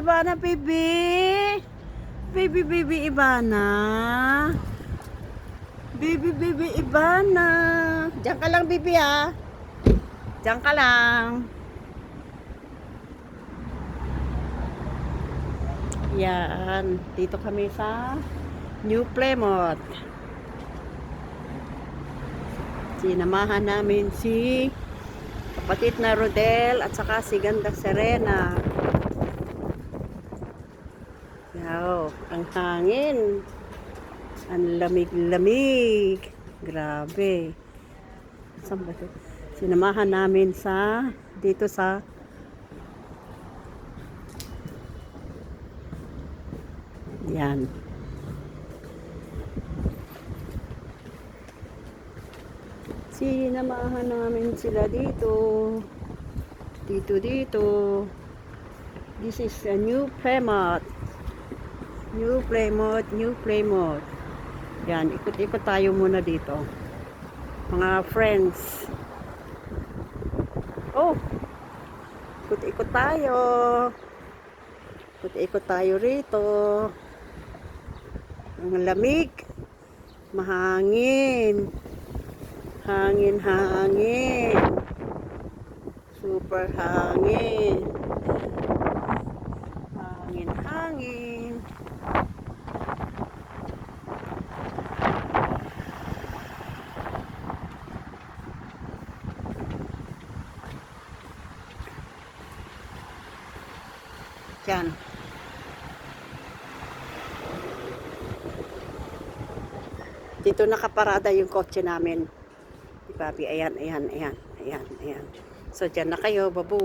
Ibana, baby. Baby, baby, Ibana. Baby, baby, Ibana. Diyan ka lang, baby, ha? Diyan ka lang. Yan. Dito kami sa New Plymouth. Sinamahan namin si kapatid na Rodel at saka si Ganda Serena. Yaw, ang hangin. Ang lamig-lamig. Grabe. Saan ba ito? Sinamahan namin sa dito sa Yan. Sinamahan namin sila dito. Dito, dito. This is a new Plymouth. New Plymouth, new Plymouth. Yan, ikot-ikot tayo muna dito. Mga friends. Oh! Ikot-ikot tayo. Ikot-ikot tayo rito. Ang lamig. Mahangin. Hangin, hangin. Super. Hangin, hangin. Yan. Dito nakaparada yung kotse namin. Di Papi, ayan, ayan, ayan, ayan, ayan. So, dyan na kayo, babu.